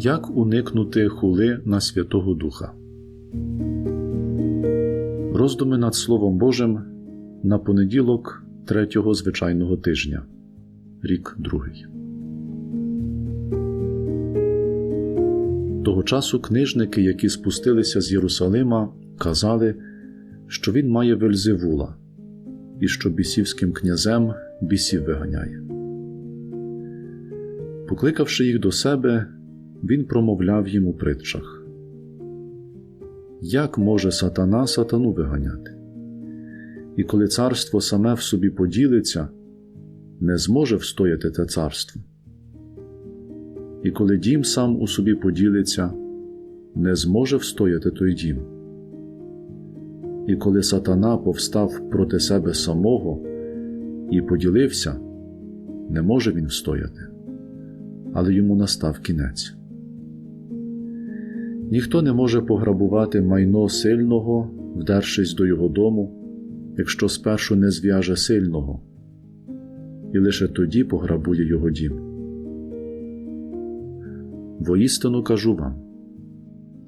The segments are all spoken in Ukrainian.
Як уникнути хули на Святого Духа? Роздуми над Словом Божим на понеділок третього звичайного тижня, рік другий. Того часу книжники, які спустилися з Єрусалима, казали, що він має Вельзевула і що бісівським князем бісів виганяє. Покликавши їх до себе, він промовляв їм у притчах. Як може сатана сатану виганяти? І коли царство саме в собі поділиться, не зможе встояти те царство. І коли дім сам у собі поділиться, не зможе встояти той дім. І коли сатана повстав проти себе самого і поділився, не може він встояти, але йому настав кінець. Ніхто не може пограбувати майно сильного, вдершись до його дому, якщо спершу не зв'яже сильного, і лише тоді пограбує його дім. Воістину кажу вам,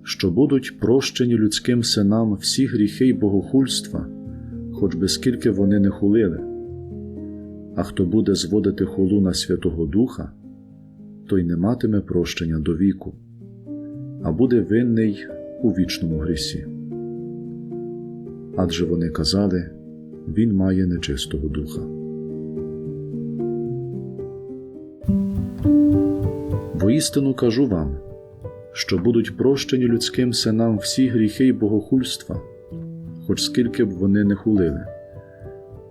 що будуть прощені людським синам всі гріхи й богохульства, хоч би скільки вони не хулили, а хто буде зводити хулу на Святого Духа, той не матиме прощення до віку, а буде винний у вічному грісі. Адже вони казали, він має нечистого духа. Воістину кажу вам, що будуть прощені людським синам всі гріхи й богохульства, хоч скільки б вони не хулили,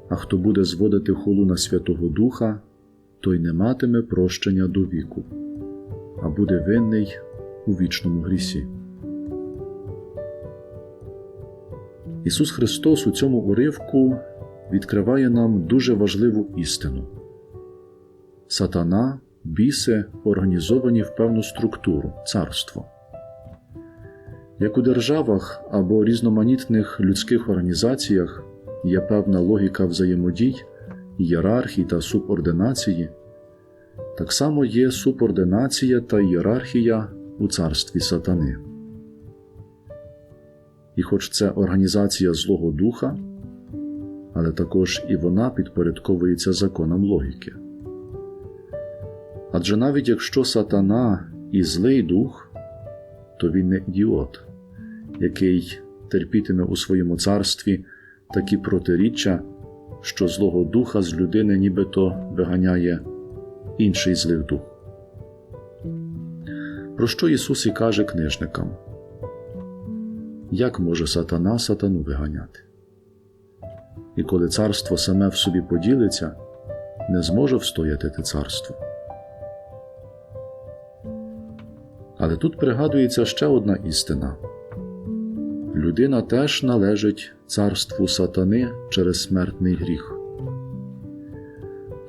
а хто буде зводити хулу на Святого Духа, той не матиме прощення до віку, а буде винний у вічному грісі. Ісус Христос у цьому уривку відкриває нам дуже важливу істину. Сатана, біси організовані в певну структуру, царство. Як у державах або різноманітних людських організаціях є певна логіка взаємодій, ієрархії та субординації, так само є субординація та ієрархія у царстві сатани. І хоч це організація Злого Духа, але також і вона підпорядковується законам логіки. Адже навіть якщо сатана і злий дух, то він не ідіот, який терпітиме у своєму царстві такі протиріччя, що Злого Духа з людини нібито виганяє інший злий дух. Про що Ісус і каже книжникам? Як може сатана сатану виганяти? І коли царство саме в собі поділиться, не зможе встояти те царство. Але тут пригадується ще одна істина людина теж належить царству сатани через смертний гріх.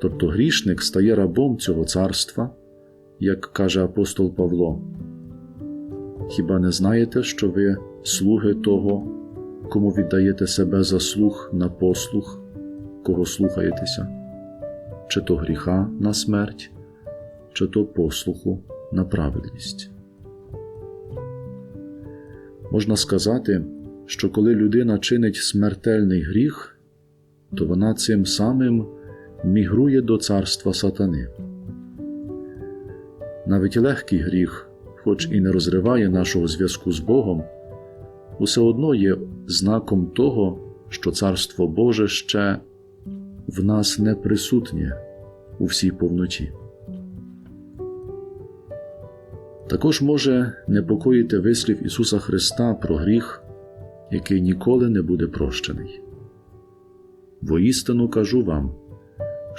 Тобто грішник стає рабом цього царства, як каже апостол Павло. Хіба не знаєте, що ви слуги того, кому віддаєте себе за слух на послух, кого слухаєтеся, чи то гріха на смерть, чи то послуху на праведність? Можна сказати, що коли людина чинить смертельний гріх, то вона цим самим мігрує до царства сатани. Навіть легкий гріх, хоч і не розриває нашого зв'язку з Богом, усе одно є знаком того, що Царство Боже ще в нас не присутнє у всій повноті. Також може непокоїти вислів Ісуса Христа про гріх, який ніколи не буде прощений. Воістину кажу вам,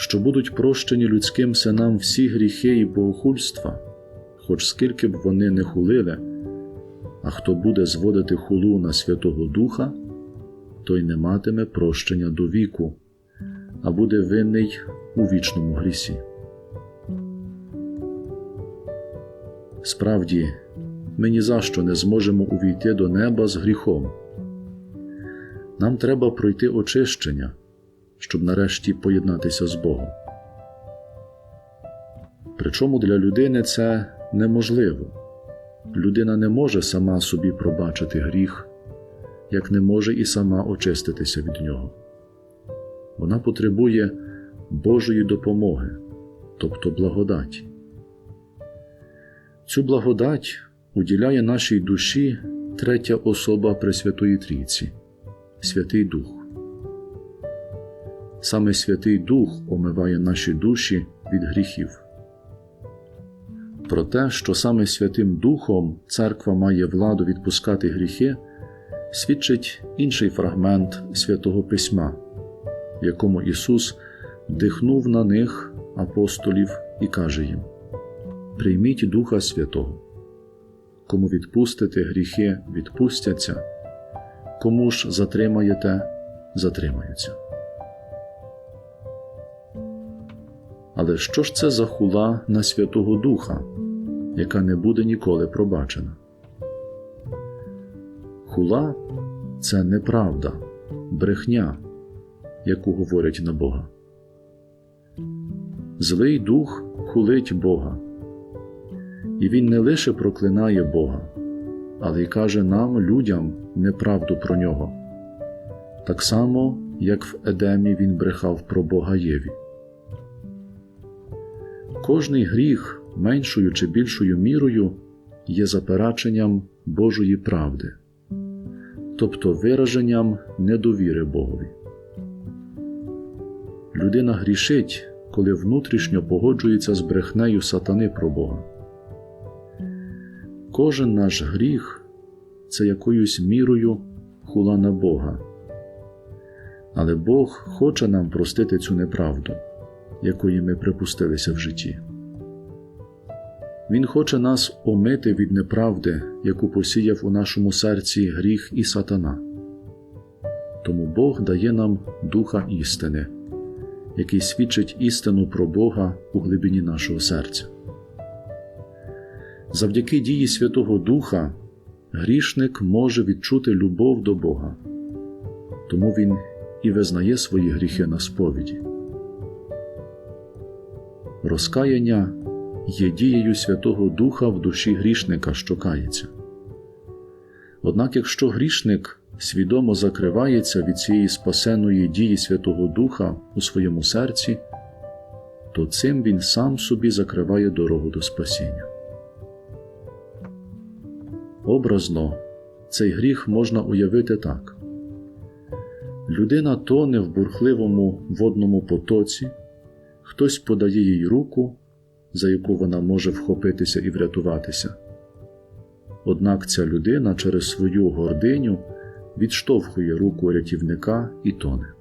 що будуть прощені людським синам всі гріхи і богохульства, хоч скільки б вони не хулили, а хто буде зводити хулу на Святого Духа, той не матиме прощення до віку, а буде винний у вічному грісі. Справді, ми ні за що не зможемо увійти до неба з гріхом. Нам треба пройти очищення, щоб нарешті поєднатися з Богом. Причому для людини це неможливо, людина не може сама собі пробачити гріх, як не може і сама очиститися від нього. Вона потребує Божої допомоги, тобто благодаті. Цю благодать уділяє нашій душі третя особа Пресвятої Трійці Святий Дух. Саме Святий Дух омиває наші душі від гріхів. Про те, що саме Святим Духом церква має владу відпускати гріхи, свідчить інший фрагмент святого Письма, в якому Ісус дихнув на них апостолів і каже їм: Прийміть Духа Святого, кому відпустите гріхи, відпустяться, кому ж затримаєте, затримаються. Але що ж це за хула на Святого Духа, яка не буде ніколи пробачена? Хула це неправда, брехня, яку говорять на Бога. Злий дух хулить Бога, і він не лише проклинає Бога, але й каже нам, людям, неправду про нього, так само, як в Едемі він брехав про Бога Єві. Кожний гріх меншою чи більшою мірою є запереченням Божої правди, тобто вираженням недовіри Богові. Людина грішить, коли внутрішньо погоджується з брехнею сатани про Бога. Кожен наш гріх це якоюсь мірою хула на Бога, але Бог хоче нам простити цю неправду якої ми припустилися в житті. Він хоче нас омити від неправди, яку посіяв у нашому серці гріх і сатана. Тому Бог дає нам духа істини, який свідчить істину про Бога у глибині нашого серця. Завдяки дії Святого Духа грішник може відчути любов до Бога, тому він і визнає свої гріхи на сповіді. Розкаяння є дією Святого Духа в душі грішника, що кається. Однак, якщо грішник свідомо закривається від цієї спасеної дії Святого Духа у своєму серці, то цим він сам собі закриває дорогу до спасіння. Образно цей гріх можна уявити так: людина тоне в бурхливому водному потоці хтось подає їй руку, за яку вона може вхопитися і врятуватися. Однак ця людина через свою гординю відштовхує руку рятівника і тоне.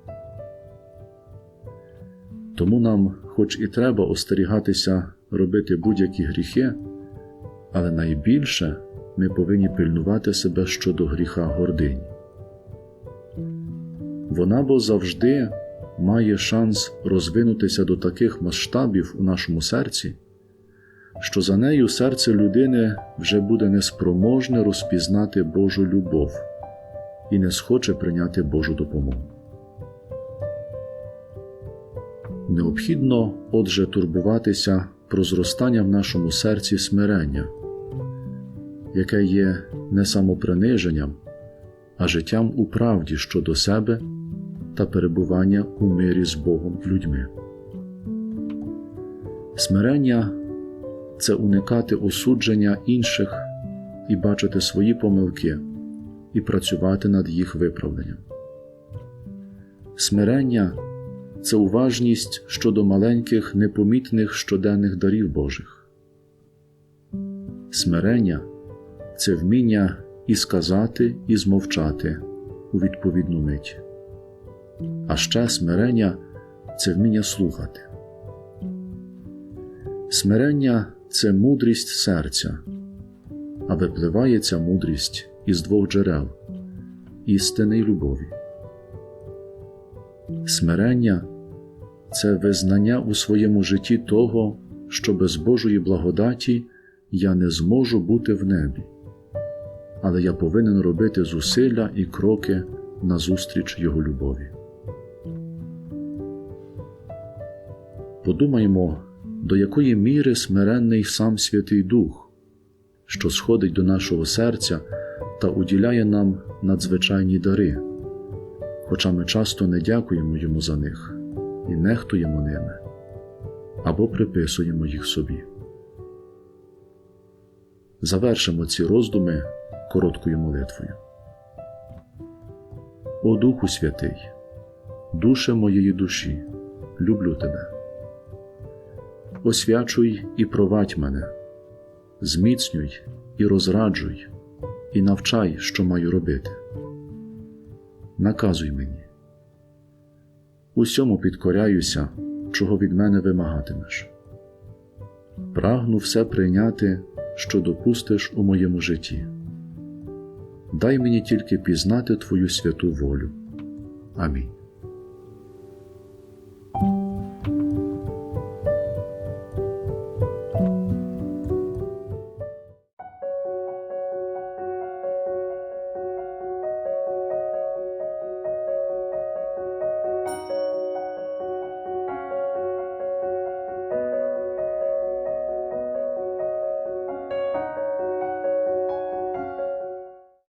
Тому нам, хоч і треба остерігатися робити будь-які гріхи, але найбільше ми повинні пильнувати себе щодо гріха гордині. Вона бо завжди має шанс розвинутися до таких масштабів у нашому серці, що за нею серце людини вже буде неспроможне розпізнати Божу любов і не схоче прийняти Божу допомогу. Необхідно, отже, турбуватися про зростання в нашому серці смирення, яке є не самоприниженням, а життям у правді щодо себе та перебування у мирі з Богом і людьми. Смирення це уникати осудження інших і бачити свої помилки і працювати над їх виправленням. Смирення це уважність щодо маленьких непомітних щоденних дарів Божих. Смирення це вміння і сказати, і змовчати у відповідну мить а ще смирення це вміння слухати. Смирення це мудрість серця, а випливає ця мудрість із двох джерел істини й любові. Смирення це визнання у своєму житті того, що без Божої благодаті я не зможу бути в небі, але я повинен робити зусилля і кроки назустріч Його любові. Подумаймо, до якої міри смиренний сам Святий Дух, що сходить до нашого серця та уділяє нам надзвичайні дари, хоча ми часто не дякуємо йому за них і нехтуємо ними або приписуємо їх собі. Завершимо ці роздуми короткою молитвою. О Духу Святий, душе моєї душі, люблю тебе. Освячуй і провадь мене, зміцнюй і розраджуй, і навчай, що маю робити. Наказуй мені. Усьому підкоряюся, чого від мене вимагатимеш. Прагну все прийняти, що допустиш у моєму житті. Дай мені тільки пізнати Твою святу волю. Амінь.